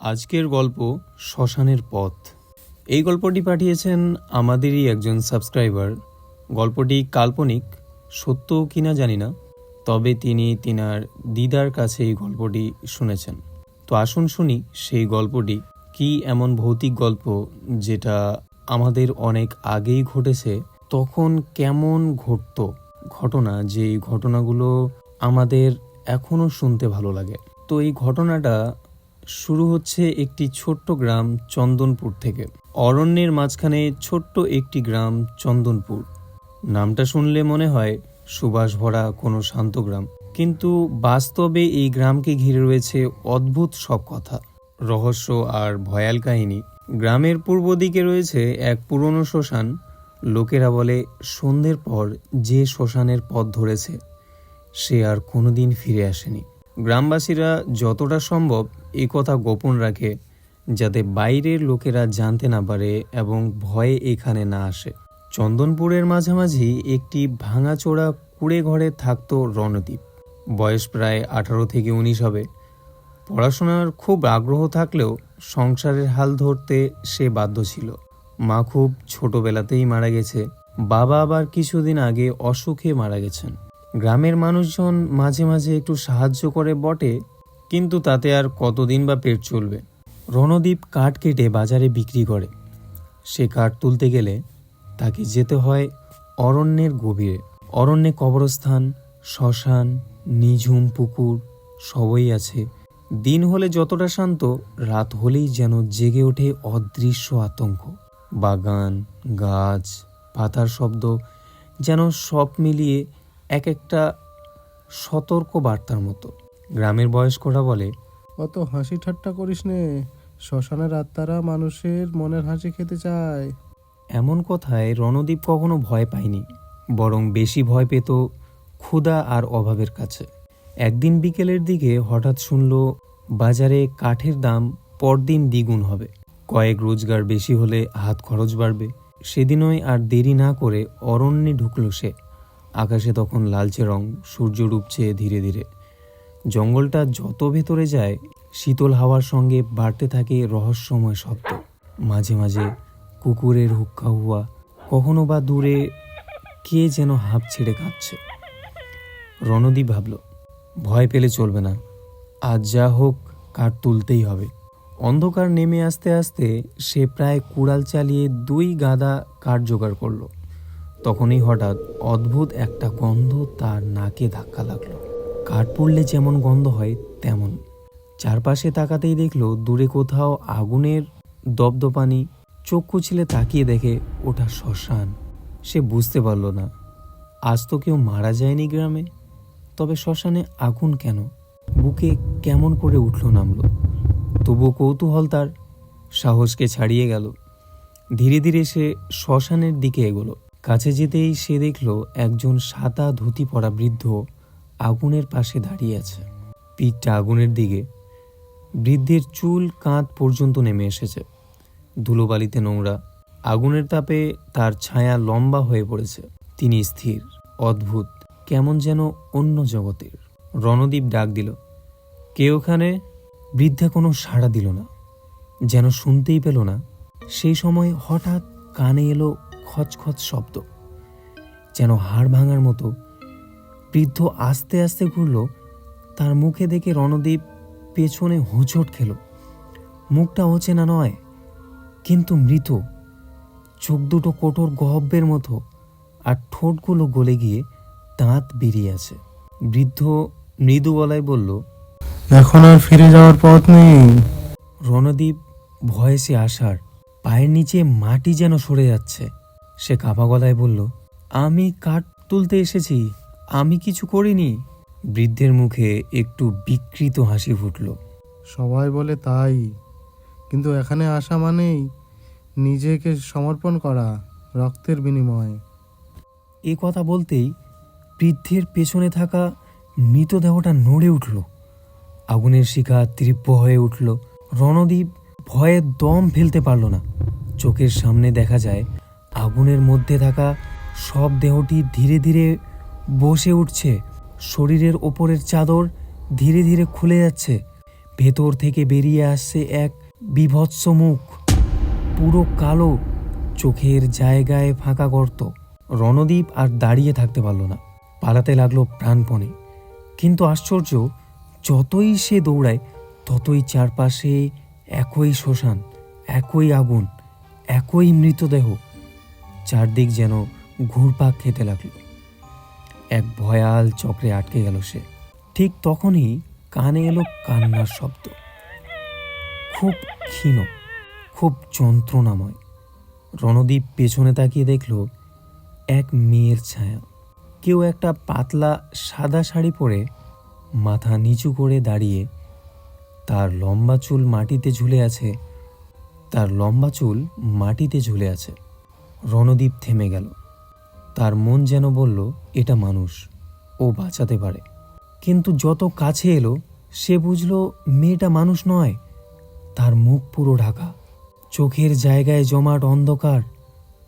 আজকের গল্প শ্মশানের পথ। এই গল্পটি পাঠিয়েছেন আমাদেরই একজন সাবস্ক্রাইবার। গল্পটি কাল্পনিক সত্য কিনা জানি না, তবে তিনি তিনার দিদার কাছে এই গল্পটি শুনেছেন। তো আসুন শুনি সেই গল্পটি, কি এমন ভৌতিক গল্প যেটা আমাদের অনেক আগেই ঘটেছে, তখন কেমন ঘটতো ঘটনা, যে ঘটনাগুলো আমাদের এখনও শুনতে ভালো লাগে। তো এই ঘটনাটা শুরু হচ্ছে একটি ছোট্ট গ্রাম চন্দনপুর থেকে। অরণ্যের মাঝখানে ছোট্ট একটি গ্রাম চন্দনপুর। নামটা শুনলে মনে হয় সুবাস ভরা কোনো শান্ত গ্রাম। কিন্তু বাস্তবে এই গ্রামকে ঘিরে রয়েছে অদ্ভুত সব কথা। রহস্য আর ভয়াল কাহিনী। গ্রামের পূর্ব দিকে রয়েছে এক পুরনো শ্মশান। লোকেরা বলে, সন্ধ্যের পর যে শ্মশানের পথ ধরেছে, সে আর কোনোদিন ফিরে আসেনি। গ্রামবাসীরা যতটা সম্ভব এ কথা গোপন রাখে যাতে বাইরের লোকেরা জানতে না পারে এবং ভয়ে এখানে না আসে। চন্দনপুরের মাঝামাঝি একটি ভাঙাচোরা কুড়ে ঘরে থাকতো রণদ্বীপ বয়স প্রায় আঠারো থেকে উনিশ হবে। পড়াশোনার খুব আগ্রহ থাকলেও সংসারের হাল ধরতে সে বাধ্য ছিল। মা খুব ছোটবেলাতেই মারা গেছে। বাবা আবার কিছুদিন আগে অসুখে মারা গেছেন। গ্রামের মানুষজন মাঝে মাঝে একটু সাহায্য করে বটে কিন্তু তাতে আর কতদিন বা পেট চলবে? রণদ্বীপ কাঠ কেটে বাজারে বিক্রি করে। সে কাঠ তুলতে গেলে তাকে যেতে হয় অরণ্যের গভীরে। অরণ্যে কবরস্থান, শ্মশান, নিঝুম পুকুর, সবই আছে। দিন হলে যতটা শান্ত, রাত হলেই যেন জেগে ওঠে অদৃশ্য আতঙ্ক। বাগান, গাছ, পাতার শব্দ যেন সব মিলিয়ে এক একটা সতর্ক বার্তার মতো। গ্রামের বয়স্করা বলে অত হাসি ঠাট্টা করিস নে শ্মশানের আত্মারা মানুষের মনের হাসি খেতে চায়। এমন কথায় রণদীপ কখনো ভয় পায়নি বরং বেশি ভয় পেত ক্ষুধা আর অভাবের কাছে। একদিন বিকেলের দিকে হঠাৎ শুনল বাজারে কাঠের দাম পরদিন দ্বিগুণ হবে। কয়েক রোজগার বেশি হলে হাত খরচ বাড়বে। সেদিনই আর দেরি না করে অরণ্যে ঢুকল সে। আকাশে তখন লালচে রং সূর্য ডুবছে ধীরে ধীরে। জঙ্গলটা যত ভেতরে যায়, শীতল হাওয়ার সঙ্গে বাড়তে থাকে রহস্যময় শব্দ। মাঝে মাঝে কুকুরের হুক্কা হুয়া, কখনো বা দূরে কে যেন হাঁপ ছেড়ে কাঁদছে রণদীপ ভাবল, ভয় পেলে চলবে না, আজ যা হোক কাঠ তুলতেই হবে। অন্ধকার নেমে আসতে আসতে সে প্রায় কুড়াল চালিয়ে দুই গাদা কাঠ জোগাড় করল। তখনই হঠাৎ অদ্ভুত একটা গন্ধ তার নাকে ধাক্কা লাগল। কাঠ পড়লে যেমন গন্ধ হয়, তেমন। চারপাশে তাকাতেই দেখল দূরে কোথাও আগুনের দপদপানি চক্ষু ছিলে তাকিয়ে দেখে ওটা শ্মশান। সে বুঝতে পারল না, আজ তো কেউ মারা যায়নি গ্রামে, তবে শ্মশানে আগুন কেন? বুকে কেমন করে উঠল নামলো। তবু কৌতূহল তার সাহসকে ছাড়িয়ে গেল। ধীরে ধীরে সে শ্মশানের দিকে এগোলো। কাছে যেতেই সে দেখল একজন সাদা ধুতি পরা বৃদ্ধ আগুনের পাশে দাঁড়িয়ে আছে। পিঠটা আগুনের দিকে। বৃদ্ধের চুল কাঁধ পর্যন্ত নেমে এসেছে। ধুলোবালিতে নোংরা। আগুনের তাপে তার ছায়া লম্বা হয়ে পড়েছে। তিনি স্থির, অদ্ভুত, কেমন যেন অন্য জগতের। রণদীপ ডাক দিল, কে ওখানে? বৃদ্ধা কোনো সাড়া দিল না, যেন শুনতেই পেল না। সেই সময় হঠাৎ কানে এলো খচখচ শব্দ, যেন হাড় ভাঙার মতো বৃদ্ধ আস্তে আস্তে ঘুরল। তার মুখে দেখে রণদীপ পেছনে হোঁচট খেল। মুখটা অচেনা নয় কিন্তু মৃত। চোখ দুটো কোটর গহব্বের মতো আর ঠোঁটগুলো গলে গিয়ে দাঁত বেরিয়ে আছে। বৃদ্ধ মৃদু গলায় বলল এখন আর ফিরে যাওয়ার পথ নেই। রণদীপ ভয়েসে আসার পায়ের নিচে মাটি যেন সরে যাচ্ছে। সে কাপা গলায় বলল আমি কাঠ তুলতে এসেছি। আমি কিছু করিনি। বৃদ্ধের মুখে একটু বিকৃত হাসি ফুটল। সবাই বলে তাই কিন্তু এখানে আসা মানেই নিজেকে সমর্পণ করা রক্তের বিনিময়ে। এ কথা বলতেই বৃদ্ধের পেছনে থাকা মৃতদেহটা নড়ে উঠল। আগুনের শিখা তীব্র হয়ে উঠল। রণদীপ ভয়ে দম ফেলতে পারল না। চোখের সামনে দেখা যায় আগুনের মধ্যে থাকা সব দেহটি ধীরে ধীরে বসে উঠছে। শরীরের ওপরের চাদর ধীরে ধীরে খুলে যাচ্ছে। ভেতর থেকে বেরিয়ে আসছে এক বিভৎস মুখ। পুরো কালো, চোখের জায়গায় ফাঁকা গর্ত। রণদীপ আর দাঁড়িয়ে থাকতে পারল না। পালাতে লাগল প্রাণপণে। কিন্তু আশ্চর্য, যতই সে দৌড়ায়, ততই চারপাশে একই শ্মশান, একই আগুন, একই মৃতদেহ। চারদিক যেন ঘুরপাক খেতে লাগল। এক ভয়াল চক্রে আটকে গেল সে। ঠিক তখনই কানে এলো কান্নার শব্দ। খুব ক্ষীণ, খুব যন্ত্রণাময়। রণদীপ পেছনে তাকিয়ে দেখল এক মেয়ের ছায়া। কেউ একটা পাতলা সাদা শাড়ি পরে মাথা নিচু করে দাঁড়িয়ে তার লম্বা চুল মাটিতে ঝুলে আছে, তার লম্বা চুল মাটিতে ঝুলে আছে। রণদীপ থেমে গেল। তার মন যেন বলল এটা মানুষ ও বাঁচাতে পারে। কিন্তু যত কাছে এলো সে বুঝল মেয়েটা মানুষ নয় তার মুখ পুরো ঢাকা। চোখের জায়গায় জমাট অন্ধকার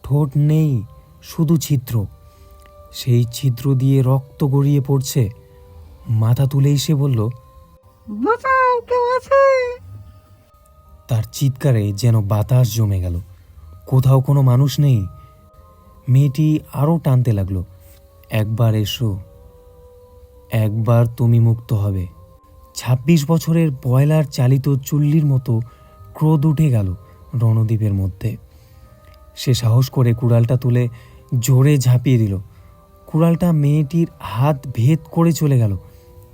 ঠোঁট নেই শুধু ছিদ্র। সেই ছিদ্র দিয়ে রক্ত গড়িয়ে পড়ছে। মাথা তুলেই সে বলল বাঁচাও কেউ আছে? তার চিৎকারে যেন বাতাস জমে গেল। কোথাও কোনো মানুষ নেই মেয়েটি আরও টানতে লাগল, একবার এসো, একবার তুমি মুক্ত হবে। ছাব্বিশ বছরের বয়লার চালিত চুল্লির মতো ক্রোধ উঠে গেল রণদ্বীপের মধ্যে। সে সাহস করে কুড়ালটা তুলে জোরে ঝাঁপিয়ে দিল। কুড়ালটা মেয়েটির হাত ভেদ করে চলে গেল,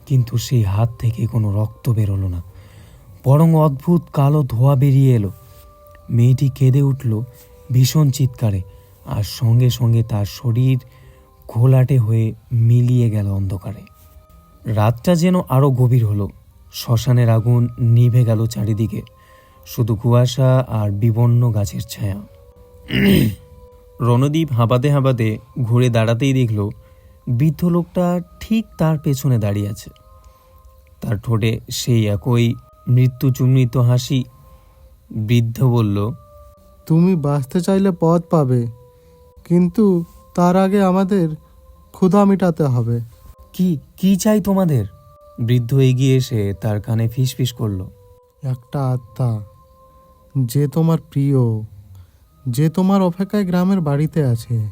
কিন্তু সেই হাত থেকে কোনো রক্ত বেরোলো না। বরং অদ্ভুত কালো ধোয়া বেরিয়ে এলো। মেয়েটি কেঁদে উঠল ভীষণ চিৎকারে। আর সঙ্গে সঙ্গে তার শরীর ঘোলাটে হয়ে মিলিয়ে গেল অন্ধকারে। রাতটা যেন আরও গভীর হলো। শ্মশানের আগুন নিভে গেল চারিদিকে। শুধু কুয়াশা আর বিবন্ন গাছের ছায়া। রণদীপ হাঁপাতে হাঁপাতে ঘুরে দাঁড়াতেই দেখল, বৃদ্ধ লোকটা ঠিক তার পেছনে দাঁড়িয়ে আছে। তার ঠোঁটে সেই একই মৃত্যু চুমৃত হাসি। বৃদ্ধ বলল, তুমি বাঁচতে চাইলে পথ পাবে। কিন্তু তার আগে আমাদের ক্ষুধা মেটাতে হবে। কি কি চাই তোমাদের? বৃদ্ধ এগিয়ে এসে তার কানে ফিসফিস করল। একটা আত্মা যে তোমার প্রিয় যে তোমার অপেক্ষায় গ্রামের বাড়িতে আছে।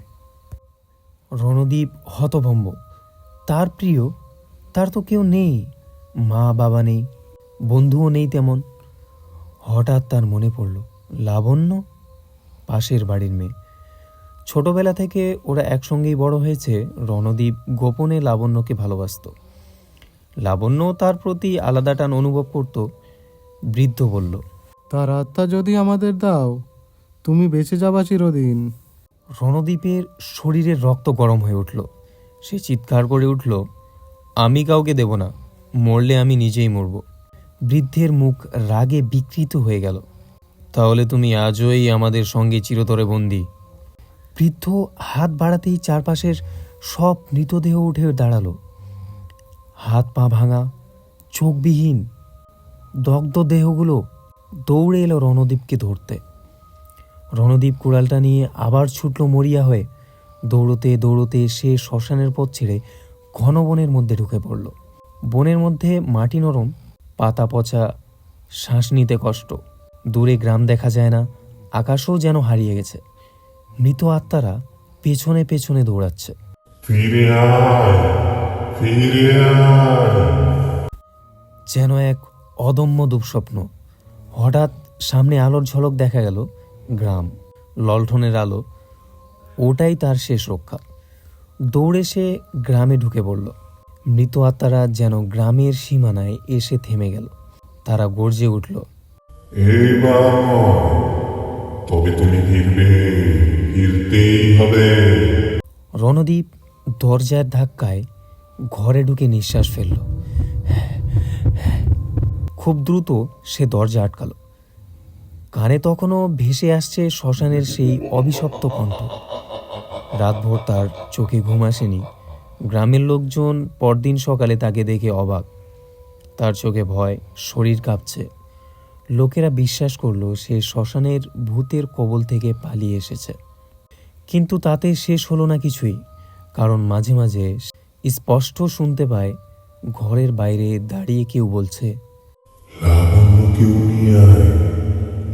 রণদীপ হতভম্ব। তার প্রিয়? তার তো কেউ নেই মা বাবা নেই বন্ধুও নেই তেমন। হঠাৎ তার মনে পড়ল লাবণ্য পাশের বাড়ির মেয়ে। ছোটবেলা থেকে ওরা একসঙ্গেই বড় হয়েছে রণদীপ গোপনে লাবণ্যকে ভালোবাসত। লাবণ্য তার প্রতি আলাদা টান অনুভব করত বৃদ্ধ বলল তার আত্মা যদি আমাদের দাও তুমি বেঁচে যাবা চিরদিন। রণদীপের শরীরের রক্ত গরম হয়ে উঠল। সে চিৎকার করে উঠল আমি কাউকে দেব না মরলে আমি নিজেই মরব। বৃদ্ধের মুখ রাগে বিকৃত হয়ে গেল। তাহলে তুমি আজই আমাদের সঙ্গে চিরতরে বন্দি। বৃদ্ধ হাত বাড়াতেই চারপাশের সব মৃতদেহ উঠে দাঁড়াল। হাত পা ভাঙা, চোখবিহীন, দগ্ধ দেহগুলো দৌড়ে এলো রণদীপকে ধরতে। রণদীপ কুড়ালটা নিয়ে আবার ছুটল মরিয়া হয়ে। দৌড়তে দৌড়তে সে শ্মশানের পথ ছেড়ে ঘন বনের মধ্যে ঢুকে পড়ল। বনের মধ্যে মাটি নরম, পাতা পচা, শ্বাস নিতে কষ্ট। দূরে গ্রাম দেখা যায় না, আকাশও যেন হারিয়ে গেছে। মৃত আত্মারা পেছনে পেছনে দৌড়াচ্ছে। ফিরে আয় ফিরে আয়। যেন এক অদম্য দুঃস্বপ্ন। হঠাৎ সামনে আলোর ঝলক দেখা গেল গ্রাম। ললঠনের আলো ওটাই তার শেষ রক্ষা। দৌড়ে সে গ্রামে ঢুকে পড়ল। মৃত আত্মারা যেন গ্রামের সীমানায় এসে থেমে গেল। তারা গর্জে উঠল তবে তুমি ফিরবে। ফিরতেই হবে। রণদীপ দরজার ধাক্কায় ঘরে ঢুকে নিঃশ্বাস ফেলল। খুব দ্রুত সে দরজা আটকালো। কানে তখনও ভেসে আসছে শ্মশানের সেই অভিশপ্ত কণ্ঠ। রাতভর তার চোখে ঘুম আসেনি। গ্রামের লোকজন পরদিন সকালে তাকে দেখে অবাক। তার চোখে ভয়, শরীর কাঁপছে। লোকেরা বিশ্বাস করল সে শ্মশানের ভূতের কবল থেকে পালিয়ে এসেছে। কিন্তু তাতে শেষ হলো না কিছুই কারণ মাঝে মাঝে স্পষ্ট শুনতে পায় ঘরের বাইরে দাঁড়িয়ে কেউ বলছে লাবণ্যকেও নিয়ে আয়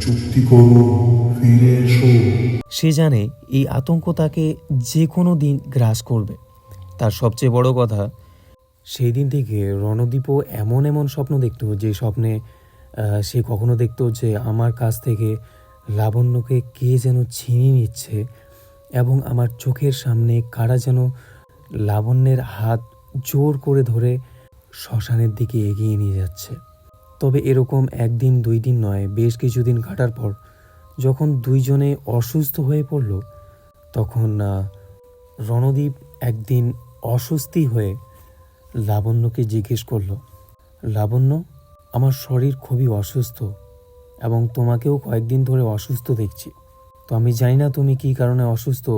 চুক্তি করো ফিরে এসো। সে জানে এই আতঙ্ক তাকে যে কোনো দিন গ্রাস করবে। তার সবচেয়ে বড় কথা সেই দিন থেকে রণদীপও এমন এমন স্বপ্ন দেখতো যে স্বপ্নে সে কখনো দেখতো যে আমার কাছ থেকে লাবণ্যকে কে যেন ছিনিয়ে নিচ্ছে। এবং আমার চোখের সামনে কারা যেন লাবণ্যের হাত জোর করে ধরে শ্মশানের দিকে এগিয়ে নিয়ে যাচ্ছে। তবে এরকম একদিন, দুই দিন নয়, বেশ কিছুদিন কাটার পর যখন দুইজনে অসুস্থ হয়ে পড়ল, তখন রণদীপ একদিন অস্বস্তি হয়ে লাবণ্যকে জিজ্ঞেস করল, লাবণ্য, আমার শরীর খুবই অসুস্থ এবং তোমাকেও কয়েকদিন ধরে অসুস্থ দেখছি। আমি জানি না তুমি কী কারণে অসুস্থ।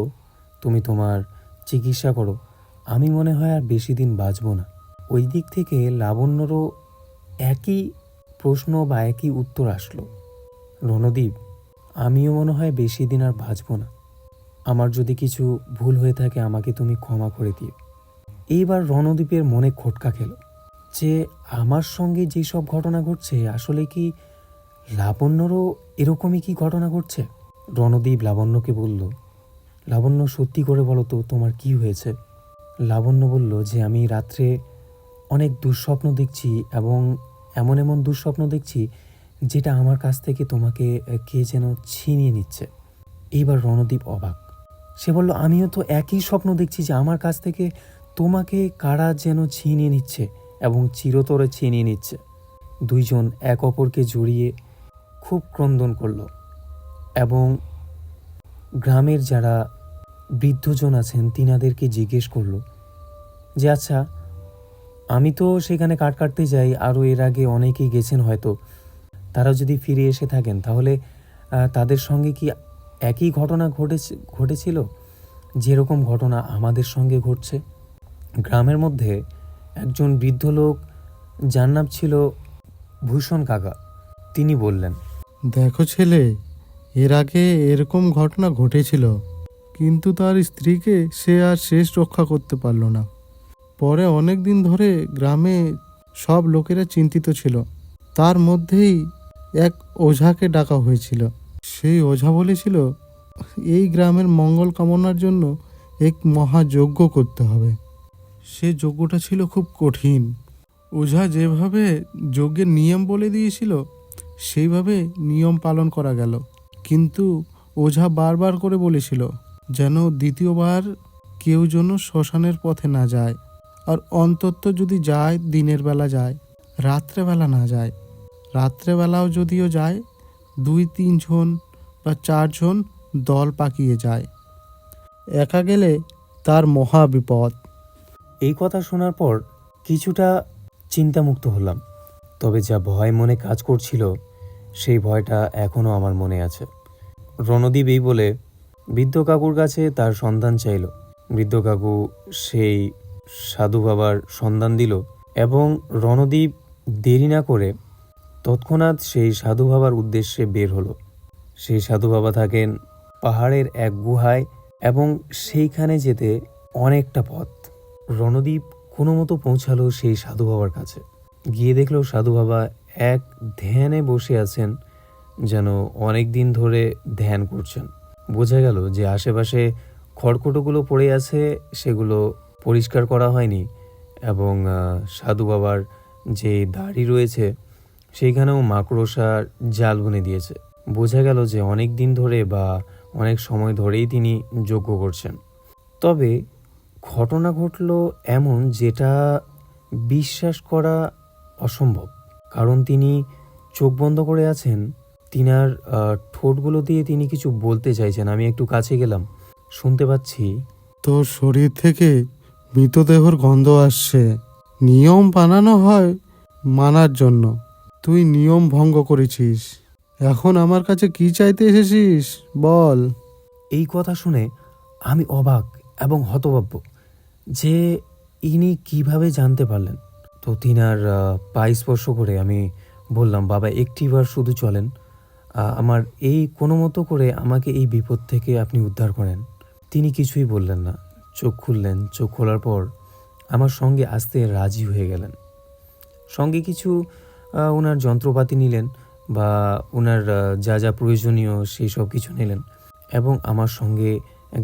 তুমি তোমার চিকিৎসা করো। আমি মনে হয় আর বেশি দিন বাঁচব না। ওই দিক থেকে লাবণ্যরও একই প্রশ্ন বা একই উত্তর আসলো। রণদীপ, আমিও মনে হয় বেশি দিন আর বাঁচব না। আমার যদি কিছু ভুল হয়ে থাকে আমাকে তুমি ক্ষমা করে দিও। এইবার রণদীপের মনে খটকা খেল যে আমার সঙ্গে যেসব ঘটনা ঘটছে, আসলে কি লাবণ্যরও এরকমই কি ঘটনা ঘটছে? রণদীপ লাবণ্যকে বলল, লাবণ্য, সত্যি করে বলো তো তোমার কি হয়েছে? লাবণ্য বলল যে, আমি রাত্রে অনেক দুঃস্বপ্ন দেখছি এবং এমন এমন দুঃস্বপ্ন দেখছি যেটা আমার কাছ থেকে তোমাকে কে যেন ছিনিয়ে নিচ্ছে। এইবার রণদীপ অবাক। সে বলল, আমিও তো একই স্বপ্ন দেখছি যে আমার কাছ থেকে তোমাকে কারা যেন ছিনিয়ে নিচ্ছে এবং চিরতরে ছিনিয়ে নিচ্ছে। দুইজন এক অপরকে জড়িয়ে খুব ক্রন্দন করল। এবং গ্রামের যারা বৃদ্ধজন আছেন, তিনাদেরকে জিজ্ঞেস করল যে আচ্ছা আমি তো সেখানে কাট কাটতে যাই, আরও এর আগে অনেকেই গেছেন হয়তো। তারা যদি ফিরে এসে থাকেন, তাহলে তাদের সঙ্গে কি একই ঘটনা ঘটেছে, ঘটেছিল? যেরকম ঘটনা আমাদের সঙ্গে ঘটছে। গ্রামের মধ্যে একজন বৃদ্ধ লোক, যার নাম ছিল ভূষণ কাকা, তিনি বললেন, দেখো ছেলে এর আগে এরকম ঘটনা ঘটেছিল, কিন্তু তার স্ত্রীকে সে আর শেষ রক্ষা করতে পারল না। পরে অনেক দিন ধরে গ্রামে সব লোকেরা চিন্তিত ছিল। তার মধ্যেই এক ওঝাকে ডাকা হয়েছিল। সেই ওঝা বলেছিল, এই গ্রামের মঙ্গল কামনার জন্য এক মহাযজ্ঞ করতে হবে। সে যজ্ঞটা ছিল খুব কঠিন। ওঝা যেভাবে যজ্ঞের নিয়ম বলে দিয়েছিল, সেইভাবে নিয়ম পালন করা গেল। কিন্তু ওঝা বারবার করে বলেছিল, যেন দ্বিতীয়বার কেউ যেন শ্মশানের পথে না যায়, আর অন্তত যদি যায়, দিনের বেলা যায় রাত্রেবেলা না যায়। রাত্রেবেলাও যদিও যায়, দুই তিনজন বা চারজন দল পাকিয়ে যায়। একা গেলে তার মহা বিপদ। এই কথা শোনার পর কিছুটা চিন্তামুক্ত হলাম। তবে যা ভয় মনে কাজ করছিল সেই ভয়টা এখনও আমার মনে আছে। রণদীপ এই বলে, বৃদ্ধ কাকুর কাছে তার সন্ধান চাইল। বৃদ্ধ কাকু সেই সাধু বাবার সন্ধান দিল এবং রণদীপ দেরি না করে তৎক্ষণাৎ সেই সাধু বাবার উদ্দেশ্যে বের হলো। সেই সাধু বাবা থাকেন পাহাড়ের এক গুহায় এবং সেইখানে যেতে অনেকটা পথ। রণদীপ কোনো মতো পৌঁছালো সেই সাধু বাবার কাছে। গিয়ে দেখল সাধু বাবা এক ধ্যানে বসে আছেন যেন অনেক দিন ধরে ধ্যান করছেন। বোঝা গেল যে আশেপাশে খড়কুটোগুলো পড়ে আছে, সেগুলো পরিষ্কার করা হয়নি এবং সাধু বাবার যে দাড়ি রয়েছে, সেইখানেও মাকড়সার জাল বুনে দিয়েছে। বোঝা গেল যে অনেক দিন ধরে বা অনেক সময় ধরেই তিনি যজ্ঞ করছেন। তবে ঘটনা ঘটল এমন যেটা বিশ্বাস করা অসম্ভব। কারণ তিনি চোখ বন্ধ করে আছেন তিনার ঠোঁটগুলো দিয়ে তিনি কিছু বলতে চাইছেন। আমি একটু কাছে গেলাম শুনতে পাচ্ছি। তোর শরীর থেকে মৃতদেহর গন্ধ আসছে। নিয়ম বানানো হয় মানার জন্য। তুই নিয়ম ভঙ্গ করেছিস। এখন আমার কাছে কি চাইতে এসেছিস? বল। এই কথা শুনে আমি অবাক এবং হতভাব্য যে ইনি কীভাবে জানতে পারলেন। তো তিনার পায়ে স্পর্শ করে আমি বললাম, বাবা, একটিবার শুধু চলেন। আমার এই কোনো মতো করে আমাকে এই বিপদ থেকে আপনি উদ্ধার করেন। তিনি কিছুই বললেন না। চোখ খুললেন। চোখ খোলার পর আমার সঙ্গে আসতে রাজি হয়ে গেলেন। সঙ্গে কিছু ওনার যন্ত্রপাতি নিলেন বা ওনার যা যা প্রয়োজনীয় সেই সব কিছু নিলেন এবং আমার সঙ্গে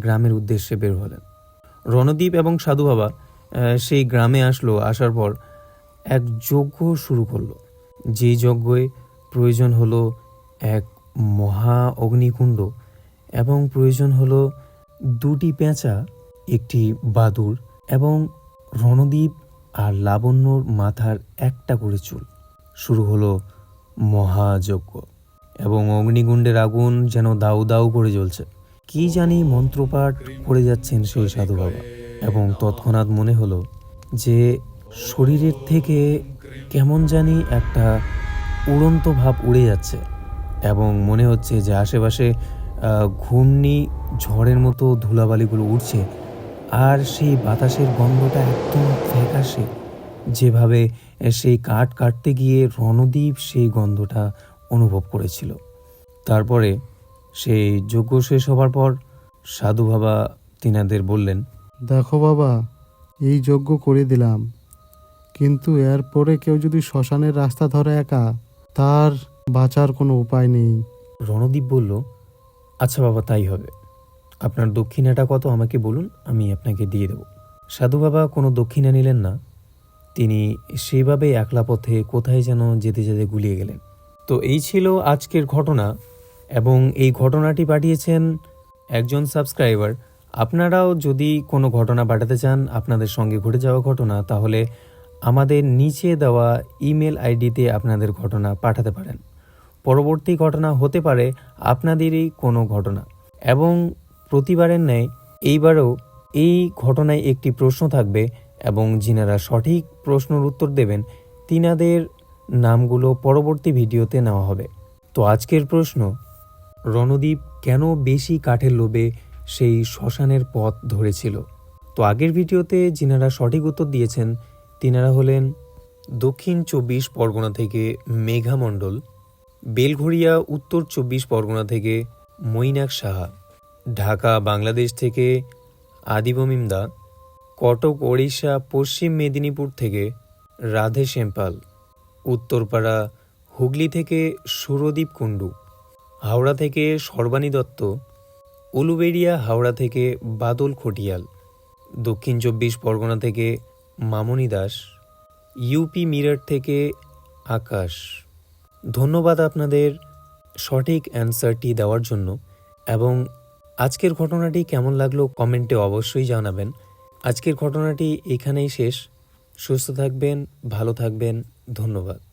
গ্রামের উদ্দেশ্যে বের হলেন। রণদীপ এবং সাধু বাবা সেই গ্রামে আসলো। আসার পর এক যজ্ঞ শুরু করল। যেই যজ্ঞে প্রয়োজন হলো এক মহা অগ্নিকুণ্ড এবং প্রয়োজন হলো দুটি পেঁচা, একটি বাদুর এবং রণদ্বীপ আর লাবণ্যর মাথার একটা করে চুল। শুরু হলো মহাযজ্ঞ এবং অগ্নিকুণ্ডের আগুন যেন দাউ দাউ করে জ্বলছে। কি জানি মন্ত্রপাঠ করে যাচ্ছেন সেই সাধু বাবা এবং তৎক্ষণাৎ মনে হলো যে শরীরের থেকে কেমন জানি একটা উড়ন্ত ভাব উড়ে যাচ্ছে এবং মনে হচ্ছে যে আশেপাশে ঘূর্ণি, ঝড়ের মতো ধুলাবালিগুলো উঠছে আর সেই বাতাসের গন্ধটা একদম ফ্যাকাশে। যেভাবে সেই কাঠ কাটতে গিয়ে রণদ্বীপ সেই গন্ধটা অনুভব করেছিল। তারপরে সেই যজ্ঞ শেষ হবার পর সাধু বাবা তিনাদের বললেন, দেখো বাবা, এই যজ্ঞ করে দিলাম। কিন্তু এরপরে কেউ যদি শ্মশানের রাস্তা ধরে একা, তার বাঁচার কোনো উপায় নেই। রণদীপ বলল আচ্ছা বাবা, তাই হবে। আপনার দক্ষিণাটা কত আমাকে বলুন, আমি আপনাকে দিয়ে দেব। সাধু বাবা কোনো দক্ষিণা নিলেন না। তিনি সেইভাবে একলা পথে কোথায় যেন যেতে যেতে গুলিয়ে গেলেন। তো এই ছিল আজকের ঘটনা, এবং এই ঘটনাটি পাঠিয়েছেন একজন সাবস্ক্রাইবার। আপনারাও যদি কোনো ঘটনা পাঠাতে চান, আপনাদের সঙ্গে ঘটে যাওয়া ঘটনা, তাহলে আমাদের নিচে দেওয়া ইমেল আইডিতে আপনাদের ঘটনা পাঠাতে পারেন। পরবর্তী ঘটনা হতে পারে আপনাদেরই কোনো ঘটনা। এবং প্রতিবারের ন্যায় এইবারও এই ঘটনায় একটি প্রশ্ন থাকবে এবং যিনারা সঠিক প্রশ্নের উত্তর দেবেন, তিনাদের নামগুলো পরবর্তী ভিডিওতে নেওয়া হবে। তো আজকের প্রশ্ন, রণদীপ কেন বেশি কাঠের লোভে সেই শ্মশানের পথ ধরেছিল? তো আগের ভিডিওতে যিনারা সঠিক উত্তর দিয়েছেন তিনারা হলেন দক্ষিণ চব্বিশ পরগনা থেকে মেঘা মণ্ডল, বেলঘড়িয়া উত্তর চব্বিশ পরগনা থেকে মৈনাক সাহা, ঢাকা, বাংলাদেশ থেকে আদিবমিমদা কটক, ওড়িশা, পশ্চিম মেদিনীপুর থেকে রাধে শ্যাম্পাল উত্তরপাড়া, হুগলি থেকে সুরদীপ কুণ্ডু, হাওড়া থেকে সর্বাণী দত্ত, উলুবেড়িয়া, হাওড়া থেকে বাদল খটিয়াল, দক্ষিণ চব্বিশ পরগনা থেকে মামনি দাস ইউপি মিরট থেকে আকাশ। ধন্যবাদ আপনাদের সঠিক অ্যান্সারটি দেওয়ার জন্য এবং আজকের ঘটনাটি কেমন লাগল কমেন্টে অবশ্যই জানাবেন। আজকের ঘটনাটি এখানেই শেষ। সুস্থ থাকবেন, ভালো থাকবেন, ধন্যবাদ।